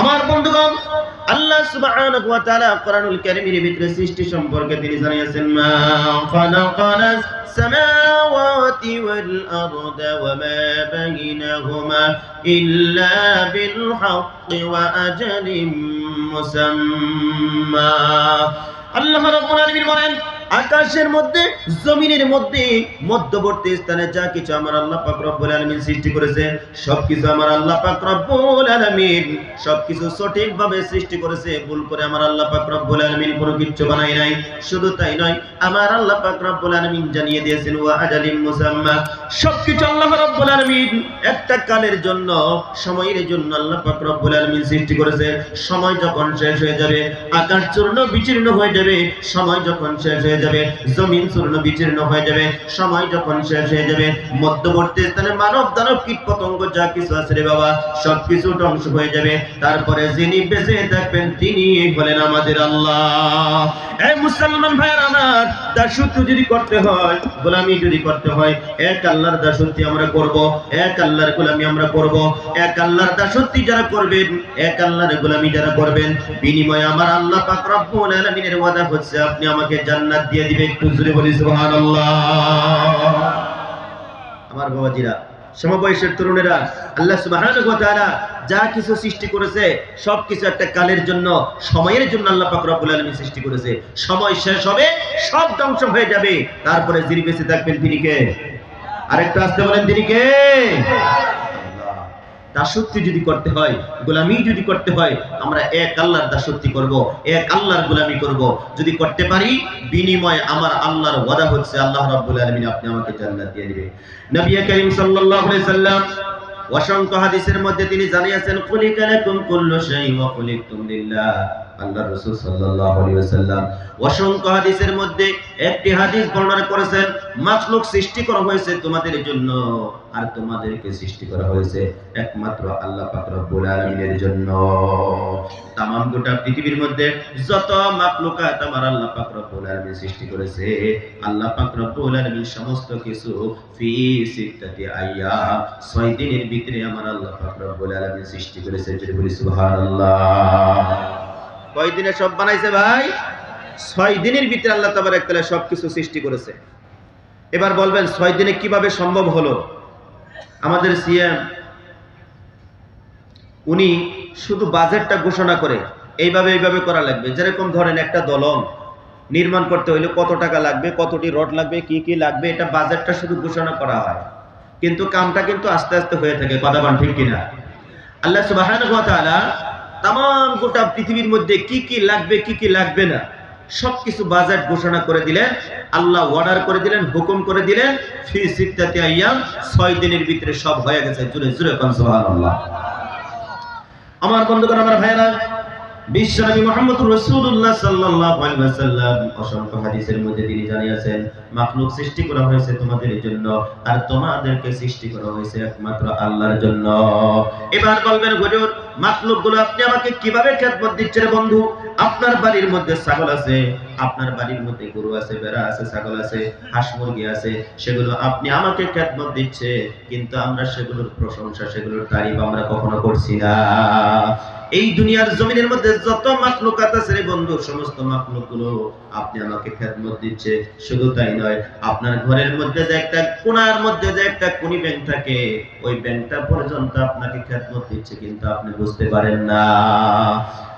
আমার বন্ধুগণ, আল্লাহ সুবহানাহু ওয়া তাআলা কোরআনুল কারীমের ভিতরে সৃষ্টি সম্পর্কে তিনি জানিয়েছেন, মা খালাকানাস সামাওয়াতি ওয়াল আরদা ওয়া মা বাইনাহুমা ইল্লা বিল হাক্কি ওয়া আজালিম মুসাম্মা। আল্লাহ রাব্বুল আলামিন বলেন আকাশের মধ্যে, জমিনের মধ্যে, মধ্যবর্তী স্থানে যা কিছু আমার আল্লাহ পাক রব্বুল আলামিন সৃষ্টি করেছে, সবকিছু আমার আল্লাহ পাক রব্বুল আলামিন সবকিছু সঠিকভাবে সৃষ্টি করেছে, ভুল করে আমার আল্লাহ পাক রব্বুল আলামিন কোনো কিছু বানাই নাই। শুধু তাই নয়, আমার আল্লাহ পাক রব্বুল আলামিন জানিয়ে দিয়েছেন, ওয়া আজালিম মুসাম্মা সবকিছু আল্লাহ রব্বুল আলামিন। একটা কালের জন্য, সময়ের জন্য আল্লাহ পাক রব্বুল আলামিন সৃষ্টি করেছে। সময় যখন শেষ হয়ে যাবে, আকাশ চূর্ণ বিচীর্ণ হয়ে যাবে। সময় যখন শেষ হয়ে যাবে, জমিন চূর্ণ বিচীর্ণ হয়ে যাবে, সময় যখন শেষ হয়ে যাবে, মধ্যবর্তী স্থানে মানব দানব কীট পতঙ্গ যা কিছু আছে রে বাবা, সবকিছু ধ্বংস হয়ে যাবে। তারপরে যিনি বেঁচে থাকবেন তিনি হলেন আমাদের আল্লাহ। এই মুসলমান ভাইয়ের আমার, দাসত্ব যদি করতে হয়, গোলামি যদি করতে হয়, এক আল্লাহর দাসত্ব আমরা করব, এক আল্লাহর গোলামি আমরা করব, এক আল্লাহর দাসত্ব যারা করবেন, এক আল্লাহর গোলামি যারা করবেন, বিনিময়ে আমার আল্লাহ পাক রব্বুল আলামিনের ওয়াদা হচ্ছে, আপনি আমাকে জান্নাত দিয়ে দিবে, একটু বলি আমার বাবাজিরা, সমবয়সের তরুণেরা, আল্লাহ যা কিছু সৃষ্টি করেছে সব কিছু একটা কালের জন্য, সময়ের জন্য আল্লাহ পাক রব্বুল আলামিন সৃষ্টি করেছে। সময় শেষ হবে, সব ধ্বংস হয়ে যাবে। তারপরে যিনি বেঁচে থাকবেন তিনি কে? আরেকটু আসতে বলেন, তিনি কে। দাসত্ব যদি করতে হয়, গোলামি যদি করতে হয়, আমরা এক আল্লাহর দাসত্ব করব, এক আল্লাহর গোলামি করব। যদি করতে পারি, বিনিময়ে আমার আল্লাহর ওয়াদা হচ্ছে আল্লাহ রাব্বুল আলামিন আপনি আমাকে জান্নাত দিয়ে দিবেন। নবী করিম সাল্লাল্লাহু আলাইহি সাল্লাম অসংখ্য হাদিসের মধ্যে তিনি জানিয়েছেন কুলিকালাকুম কুল্লু শাইইন ওয়া কুলিকতুম লিল্লাহ। আল্লাহ রাসূল সাল্লাল্লাহু আলাইহি ওয়াসাল্লাম। অসংখ্য হাদিসের মধ্যে একটি হাদিস বর্ণনা করেছেন, মাখলুক সৃষ্টি করা হয়েছে তোমাদের জন্য আর তোমাদেরকে সৃষ্টি করা হয়েছে একমাত্র আল্লাহ পাক রব্বুল আলামিনের জন্য। তামাম গোটা পৃথিবীর মধ্যে যত মাখলুকাত আমার আল্লাহ পাক রব্বুল আলামিন সৃষ্টি করেছে, আল্লাহ পাক রব্বুল আলামিন সমস্ত কিছু ফি সিত্তাতি আইয়াম, ছয় দিনের ভিতরে আমার আল্লাহ পাক রব্বুল আলামিন সৃষ্টি করেছে। যদি বলি সুবহানাল্লাহ। কয় দিনে সব বানাইছে ভাই? ছয় দিনের ভিতরে আল্লাহ তাবার একতলা সবকিছু সৃষ্টি করেছে। এবার বলবেন, ছয় দিনে কীভাবে সম্ভব হলো? আমাদের সিএম, উনি শুধু বাজেটটা ঘোষণা করে, এইভাবে এইভাবে করা লাগবে। যেরকম ধরেন একটা দলং নির্মাণ করতে হইলে কত টাকা লাগবে, কতটি রড লাগবে, কি কি লাগবে, এটা বাজেটটা শুধু ঘোষণা করা হয়। কিন্তু কামটা কিন্তু আস্তে আস্তে হয়ে থাকে, কথা ঠিক কিনা? আল্লাহ তাআলা তাম গোটা পৃথিবীর মধ্যে কি কি লাগবে, কি কি লাগবে না, সবকিছু বাজেট ঘোষণা করে দিলেন, আল্লাহ অর্ডার করে দিলেন, হুকুম করে দিলেন ছয় দিনের ভিতরে সব হয়ে গেছে জুড়ে জুড়ে আমার বন্ধুগণ, আমার ভাইরা আর তোমাদেরকে সৃষ্টি করা হয়েছে একমাত্র আল্লাহর জন্য। এবার বলবেন, হুজুর মাখলুকগুলো আপনি আমাকে কীভাবে খেদমত দিচ্ছেন বন্ধু? আপনার বাড়ির মধ্যে ছাগল আছে, আপনার বাড়ির মধ্যে গরু আছে বেড়া আছে, ছাগল আছে, হাঁস মুরগি আছে, সেগুলো আপনি আমাকে খেদমত দিচ্ছে কিন্তু আমরা সেগুলোর প্রশংসা, সেগুলোর তারিফ আমরা কখনো করছি না। এই দুনিয়ার জমিনের মধ্যে যত মাখলুকাত আছে রে বন্ধু, সমস্ত মাখলুকগুলো আপনি আমাকে খেদমত দিচ্ছে। শুধু তাই নয়, আপনার ঘরের মধ্যে যে একটা কোনার মধ্যে যে একটা কোনি ব্যাংক থাকে, ওই ব্যাংকটা পর্যন্ত আপনাকে খেদমত দিচ্ছে কিন্তু আপনি বুঝতে পারেন না।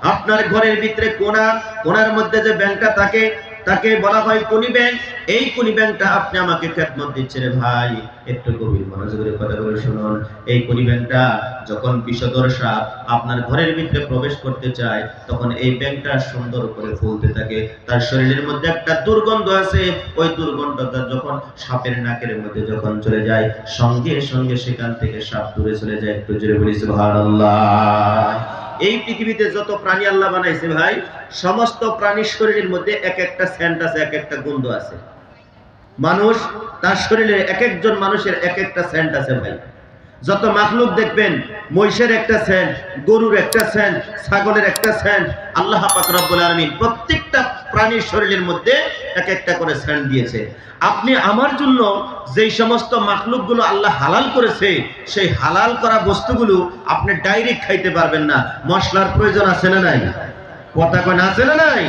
আপনার ঘরের ভিতরে কোনা, কোনার মধ্যে যে ব্যাংকটা থাকে তাকে বলা হয় কুনি ব্যাংক। এই কুনি ব্যাংকটা আপনি আমাকে খেদমত দিচ্ছে রে ভাই। একটু গভীর মনোযোগের কথা বলে শুনুন। এই কুনি ব্যাংকটা যখন বিষধর সাপ আপনার ঘরের ভিতরে প্রবেশ করতে চায়, তখন এই ব্যাংকটা সুন্দর করে ফুলতে থাকে। তার শরীরের মধ্যে একটা দুর্গন্ধ আছে। ওই দুর্গন্ধটা যখন সাপের নাকের মধ্যে যখন চলে যায়, সঙ্গে সঙ্গে সেখান থেকে সাপ দূরে চলে যায়। একটু জোরে বলি, সুবহানাল্লাহ। এই পৃথিবীতে যত প্রাণী আল্লাহ বানাইছে ভাই, সমস্ত প্রাণী শরীরের মধ্যে এক একটা সেন্ট আছে, এক একটা গন্ধ আছে। মানুষ তার শরীরে এক একজন মানুষের এক একটা সেন্ট আছে ভাই। যত মাখলুক দেখবেন, মহিষের একটা সেন্ট, গরুর একটা সেন্ট, ছাগলের একটা সেন্ট, আল্লাহ পাক রব্বুল আলামিন প্রত্যেকটা প্রাণীর শরীরের মধ্যে এক একটা করে স্যান্ড দিয়েছে। আপনি আমার জন্য যেই সমস্ত মাখলুকগুলো আল্লাহ হালাল করেছে, সেই হালাল করা বস্তুগুলো আপনি ডাইরেক্ট খাইতে পারবেন না। মশলার প্রয়োজন আছে না নাই? কথা না আছে না নাই?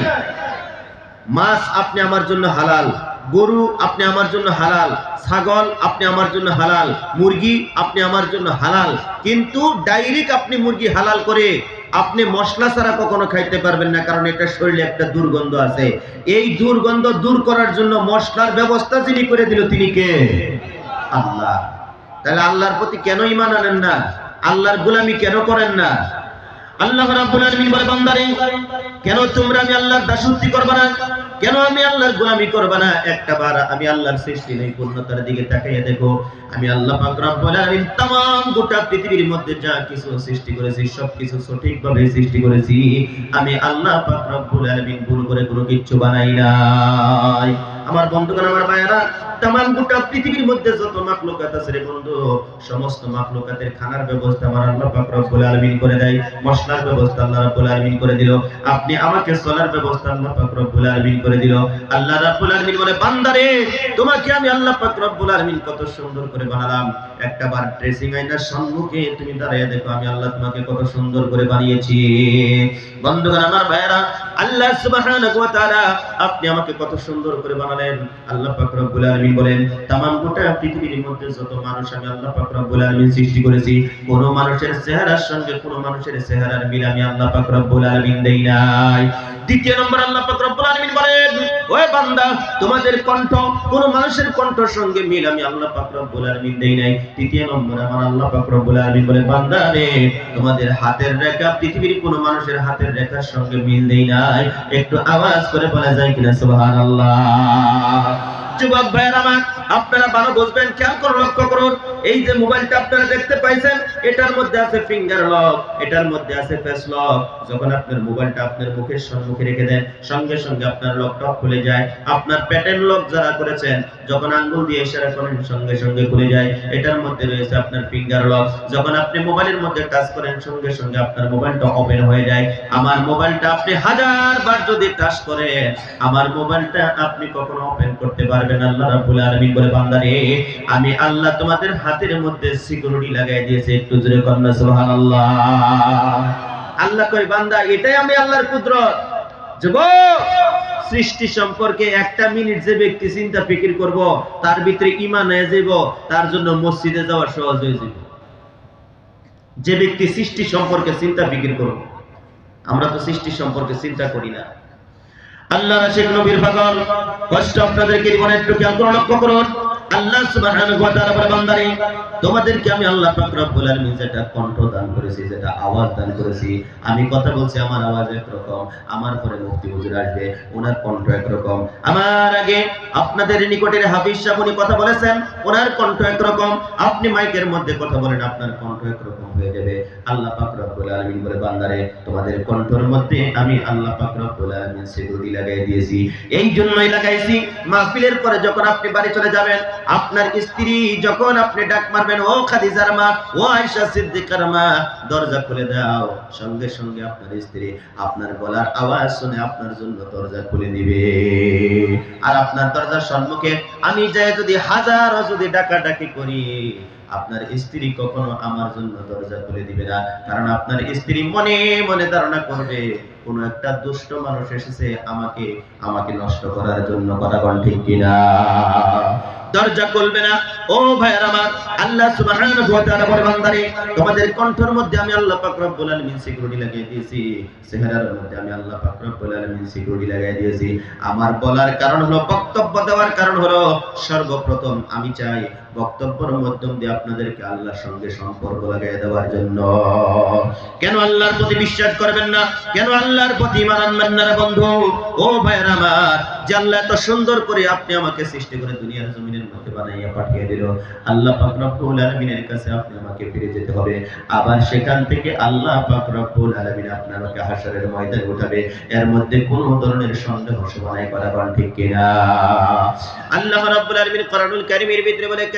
মাছ আপনি আমার জন্য হালাল। গরু আপনি আমার জন্য হালাল, ছাগল আপনি আমার জন্য হালাল, মুরগি আপনি আমার জন্য হালাল, কিন্তু ডাইরেক্ট আপনি মুরগি হালাল করে আপনি মশলা ছাড়া কখনো খাইতে পারবেন না, কারণ এটা শরীরে একটা দুর্গন্ধ আছে। এই দুর্গন্ধ দূর করার জন্য মশলার ব্যবস্থা যিনি করে দিল তিনি কে? আল্লাহ। তাহলে আল্লাহর প্রতি কেন ইমান আনেন না? আল্লাহর গোলামি কেন করেন না? আল্লাহ কেন তোমরা আমি আল্লাহর দাসত্ব করবে না? কেন আমি আল্লাহর গোলামি করবে না একটা বার আমি আল্লাহর সৃষ্টি নেই পূর্ণতার দিকে তাকাইয়া দেখো আমি আল্লাহ পাক রব্বুল আলামিন तमाम গোটা পৃথিবীর মধ্যে যা কিছু সৃষ্টি করেছি সব কিছু সঠিকভাবে সৃষ্টি করেছি আমি আল্লাহ পাক রব্বুল আলামিন ভুল করে কোনো কিছু বানাই নাই আমার বন্ধুগণ, আমার মায়েরা তামাম গোটা পৃথিবীর মধ্যে যত মাখলুকাত আছে রে বন্ধু, সমস্ত মাখলুকাতের খানার ব্যবস্থা আমার আল্লাহ পাক রব্বুল আলামিন করে দেয়, মশলার ব্যবস্থা আল্লাহ রাব্বুল আলামিন করে দিল, আপনি আমাকে চলার ব্যবস্থা আল্লাহ পাক রব্বুল আলামিন করে দিল। আল্লাহ রাব্বুল আলামিন বলে, বান্দারে, তোমাকে আমি আল্লাহ পাক রব্বুল আলামিন কত সুন্দর করে বানালাম। একটা বার ড্রেসিং আয়নার সম্মুখে তুমি দাঁড়িয়ে দেখো, আমি আল্লাহ তোমাকে কত সুন্দর করে বানিয়েছি। বন্ধুগণ, আমার ভাইয়েরা আল্লাহ সুবহানাহু ওয়া তাআলা আপনি আমাকে কত সুন্দর করে বানালেন। আল্লাহ পাক রব্বুল আলামিন বলেন, তামাম গোটা পৃথিবীর মধ্যে যত মানুষ আমি আল্লাহ পাক রব্বুল আলামিন সৃষ্টি করেছি, কোন মানুষের চেহারার সঙ্গে কোন মানুষের চেহারার মিল আমি আল্লাহ পাক রব্বুল আলামিন দেই নাই। দ্বিতীয় নম্বর আল্লাহ পাক রব্বুল আলামিন বলেন ওই বান্দা, তোমাদের কণ্ঠ, কোন মানুষের কণ্ঠের সঙ্গে মিল আমি আল্লাহ পাক রব্বুল আলামিন দেই নাই। তৃতীয় নম্বর, আমার আল্লাহ পাক রব্বুল আলামিন বলে, বান্দা রে, তোমাদের হাতের রেখা, পৃথিবীর কোন মানুষের হাতের রেখার সঙ্গে মিল দেই নাই। একটু আওয়াজ করে বলা যায় কিনা, সুবহানাল্লাহ। যুবক ভাইয়ের আমার, আপনারা ভালো বুঝবেন, খেয়াল করে লক্ষ্য করুন। এই যে মোবাইলটা আপনারা দেখতে পাইছেন, এটার মধ্যে আছে ফিঙ্গার লক এটার মধ্যে আছে ফেস লক যখন আপনার মোবাইলটা আপনার মুখের সম্মুখে রেখে দেন, সঙ্গে সঙ্গে আপনার লকটা খুলে যায়। আপনার প্যাটার্ন লক যারা করেছেন, যখন আঙ্গুল দিয়ে ইশারা করেন, সঙ্গে সঙ্গে খুলে যায়। এটার মধ্যে রয়েছে আপনার ফিঙ্গার লক যখন আপনি মোবাইলের মধ্যে টাচ করেন, সঙ্গে সঙ্গে আপনার মোবাইলটা ওপেন হয়ে যায়। আমার মোবাইলটা আপনি হাজার বার যদি টাচ করেন, আমার মোবাইলটা আপনি কখনো ওপেন করতে পারবেন আল্লাহ রাব্বুল আলামিন বলে, বান্দারে, আমি আল্লাহ তোমাদের হাতের মধ্যে সিকিউরিটি লাগাই দিয়েছে, একটু জোরে কন্যা সুবহানাল্লাহ। আল্লাহ কই বান্দা, এটাই আমি আল্লাহর কুদরত। যুবক সৃষ্টি সম্পর্কে একটা মিনিট যে ব্যক্তি চিন্তা, ফিকির করব, তার ভিতরে ঈমান হয়ে যাব, তার জন্য মসজিদে যাওয়া সহজ হয়ে যাব। যে ব্যক্তি সৃষ্টি সম্পর্কে চিন্তা, ফিকির করব আমরা তো সৃষ্টি সম্পর্কে চিন্তা করি না। আল্লাহ রাশেক নবীর পাগল, কষ্ট আপনাদেরকে জীবনে একটু খেয়াল লক্ষ্য করুন। আল্লাহ সুবহানাহু ওয়া তাআলা বান্দারে, তোমাদেরকে আমি আল্লাহ পাক রব্বুল আলামিন যেটা কণ্ঠ দান করেছি, যেটা আওয়াজ দান করেছি, আমি কথা বলছি, আমার আওয়াজ একরকম, আমার পরে মুফতি হুজুর আসবে, ওনার কণ্ঠ একরকম। আমার আগে আপনাদের নিকটের হাফিজ সাহেব উনি কথা বলেছেন, ওনার কণ্ঠ একরকম, আপনি মাইকের মধ্যে কথা বলেন, আপনার কণ্ঠ একরকম হয়ে যাবে। আল্লাহ পাক রব্বুল আলামিন বলে, বান্দারে, তোমাদের কণ্ঠের মধ্যে আমি আল্লাহ পাক রব্বুল আলামিন সিকিউরিটি লাগাই দিয়েছি। এই জন্যই লাগাইছি, মাহফিলের পরে যখন আপনি বাড়ি চলে যাবেন আপনার স্ত্রী যখন আপনি ডাক মারবেন, ও খাদিজার মা, ও আয়েশা সিদ্দিকার মা, দরজা খুলে দাও। সঙ্গে সঙ্গে আপনার স্ত্রী আপনার গলার আওয়াজ শুনে আপনার জন্য দরজা খুলে দিবে। আর আপনার দরজার সম্মুখে আমি যাই যদি হাজার যদি ডাকাডাকি করি, আপনার স্ত্রী কখনো আমার জন্য দরজা খুলে দিবে না। কারণ আপনার স্ত্রী মনে মনে ধারণা করবে, কোন একটা দুষ্ট মানুষ এসেছে আমাকে আমাকে নষ্ট করার জন্য কথা বল ঠিক কিনা? দরজা খুলবে না। ও ভাইয়ের আমার, আল্লাহ সুবহানাহু ওয়া তাআলা বলে, বান্দারে, তোমাদের কণ্ঠের মধ্যে আমি আল্লাহ পাক রব্বুল আলামিন সিকিউরিটি লাগিয়ে দিয়েছি। চেহারার মধ্যে আমি আল্লাহ পাক রব্বুল আলামিন সিকিউরিটি লাগিয়ে দিয়েছি। আমার বলার কারণ হলো, বক্তব্য দেওয়ার কারণ হলো, সর্বপ্রথম আমি চাই বক্তব্যের মাধ্যম দিয়ে আপনাদেরকে আল্লাহর সঙ্গে সম্পর্ক লাগাই দেওয়ার জন্য। কেন আল্লাহর প্রতি বিশ্বাস করবেন না? কেন আল্লাহর প্রতি ইমান আনবেন না বন্ধু? ও ভাইয়ের আমার, যে আল্লাহ এত সুন্দর করে আপনি আমাকে সৃষ্টি করে দুনিয়ার জমিনের মধ্যে বানাইয়া পাঠিয়ে দিল। আল্লাহ পাক রব্বুল আলামিনের কাছে আপনি আমাকে ফিরে যেতে হবে। আবার সেখান থেকে আল্লাহ পাক রব্বুল আলামিন আপনাকে হাসরের ময়দানে উঠাবে। এর মধ্যে কোনো ধরনের সন্দেহ সমাধান করা ঠিক কিনা? আল্লাহ রাব্বুল আলামিন কোরআনুল কারীমের ভিতরে বলে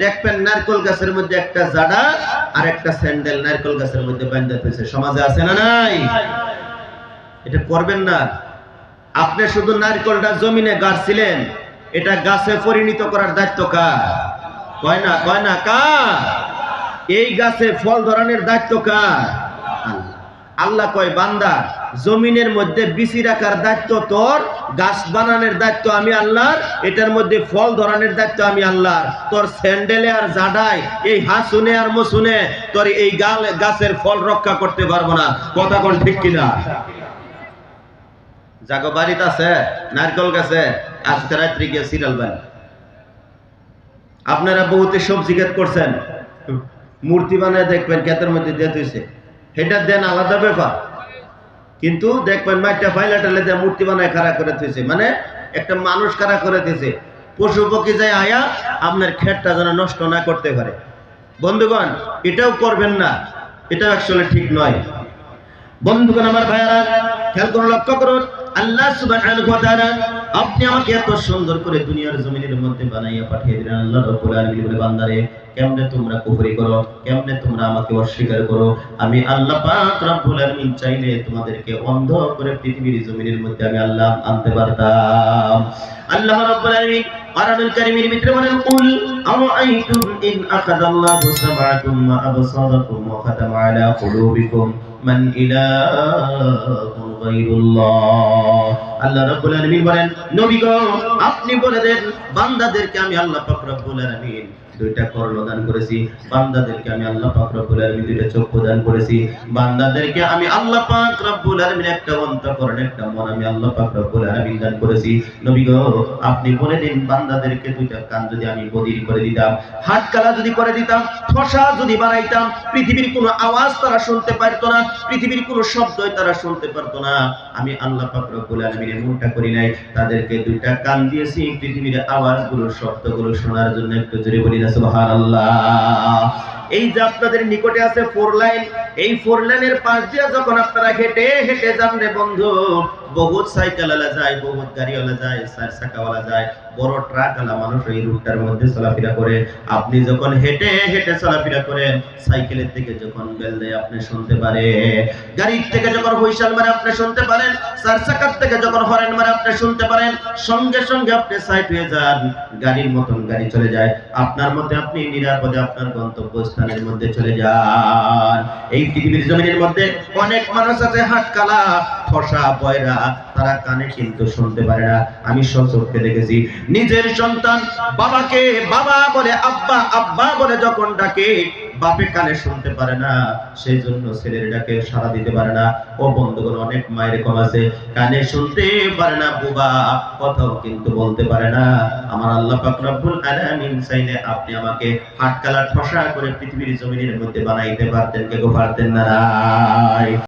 দেখবেন নারকেল গাছের মধ্যে একটা জাডা আর একটা স্যান্ডেল নারকেল গাছের মধ্যে বান্ধা পেয়েছে সমাজে আছে না নাই? এটা করবেন না। আপনি শুধু নারকেলটা জমিনে গাড়ছিলেন, এটা গাছে পরিণত করার দায়িত্ব কার? কয় না কয় না, কার? এই গাছে ফল ধরানোর দায়িত্ব কার। আল্লাহ কয়, বান্দা, জমিনের মধ্যে বিচি রাখার দায়িত্ব তোর, গাছ বানানোর দায়িত্ব আমি আল্লাহর, এটার মধ্যে ফল ধরানোর দায়িত্ব আমি আল্লাহর। তোর স্যান্ডেলে আর জাডাই এই হাসুনে আর মসুনে তোর এই গাল, গাছের ফল রক্ষা করতে পারব না। কথা কোন ঠিক কিনা? জাগো, বাড়িতে আছে? নারকেল গাছে? আজকে রাত্রি গিয়ে সিরিয়াল বান আপনারা বহুতে সবজি ক্ষেত করছেন। মূর্তি বানায় দেখবেন, ক্ষেতের মধ্যে দিয়ে তুইছে সেটা দেন আলাদা ব্যাপার। কিন্তু দেখবেন মাইটা ফাইলা টালে দিয়ে মূর্তি বানায় খাড়া করে দিয়েছে। মানে একটা মানুষ খাড়া করে দিয়েছে। পশু পক্ষী যায় আয়া আপনার ক্ষেতটা যেন নষ্ট না করতে পারে। বন্ধুগণ, এটাও করবেন না। এটাও আসলে ঠিক নয়। বন্ধুগণ, আমার ভাইয়ারা, খেয়াল করুন লক্ষ্য করুন আল্লাহ সুবহানাহু ওয়া তাআলা আপনি আমাকে এত সুন্দর করে দুনিয়ার জমিনের মধ্যে বানাইয়া পাঠিয়ে দিলেন, আল্লাহ রাব্বুল আলামিন বলে, বান্দারে, কেমনে তোমরা কুফরি করো? কেমনে তোমরা আমাকে অস্বীকার করো? আমি আল্লাহ পাক রব্বুল আলামিন চাইলে তোমাদেরকে অন্ধ করে পৃথিবীর জমিনের মধ্যে আমি আল্লাহ আনতে পারতাম। আল্লাহ রাব্বুল আলামিন কোরআনুল কারীমের ভিতরে বলেন কুল আরাআইতুম ইন আখাযাল্লাহু সামআকুম ওয়া আবসারাকুম ওয়া খাতামা আলা কুলুবিকুম। মান ইলাহুন আল্লাহ রাব্বুল বলেন নবী গো আপনি বলে দেন বান্দাদেরকে আমি আল্লাহ পাক রব্বুল দুইটা কর্ণ দান করেছি। বান্দাদেরকে আমি আল্লাহ পাক রব্বুল আলামিন দুইটা চক্ষু দান করেছি। বান্দাদেরকে আমি আল্লাহ পাক রব্বুল আলামিন একটা অন্তঃকরণ, একটা মন আমি আল্লাহ পাক রব্বুল আলামিন দান করেছি। নবী গো, আপনি বলে দিন বান্দাদেরকে দুইটা কান যদি আমি বদির করে দিতাম, হাত কালা যদি করে দিতাম, ঠসা যদি বানাইতাম, পৃথিবীর কোনো আওয়াজ তারা শুনতে পারতো না, পৃথিবীর কোনো শব্দই তারা শুনতে পারতো না। আমি আল্লাহ পাক রব্বুল আলামিনের মনটা করি নাই, তাদেরকে দুইটা কান দিয়েছি, পৃথিবীর আওয়াজগুলো, শব্দগুলো শোনার জন্য একটু জোরে বলি এই যে আপনাদের নিকটে আছে ফোর লাইন এই ফোর লাইনের পাশ দিয়ে যখন আপনারা হেঁটে হেঁটে যান রে বন্ধু বহুত সাইকেলওয়ালা যায়, বহুত গাড়িওয়ালা যায় চার চাকাওয়ালা যায়, বড় ট্রাকওয়ালা মানুষ এই রুটটার মধ্যে চলাফেরা করে। আপনি যখন হেঁটে হেঁটে চলাফেরা করেন, সাইকেলের থেকে যখন বেল দেয়, আপনি শুনতে পারে গাড়ির থেকে যখন হুইসাল মারে, আপনি শুনতে পারেন। চার চাকার থেকে যখন হরেন মারে, আপনি শুনতে পারেন। সঙ্গে সঙ্গে আপনি সাইড হয়ে যান, গাড়ির মতন গাড়ি চলে যায়। আপনার মধ্যে আপনি নিরাপদে আপনার গন্তব্যস্থানের মধ্যে চলে যান। এই পৃথিবীর জমিনের মধ্যে অনেক মানুষ আছে হাট কালা ঠসা বয়রা, তারা কানে কিন্তু শুনতে পারে না। আমি সচক্ষে দেখেছি। নিজের সন্তান বাবাকে বাবা বলে, আব্বা আব্বা বলে যখন ডাকে, বাপে কানে শুনতে পারে না। সেই জন্য ছেলের ডাকে সাড়া দিতে পারে না। ও বন্ধুগণ, অনেক মায়ের কম আছে। কানে শুনতে পারে না বুবা, কথাও কিন্তু বলতে পারে না। আমার আল্লাহ পাক আলামিন চাইলে আপনি আমাকে হাটকালা ঠসা করে পৃথিবীর জমিনের মধ্যে বানাইতে পারতেন কেউ পারতেন না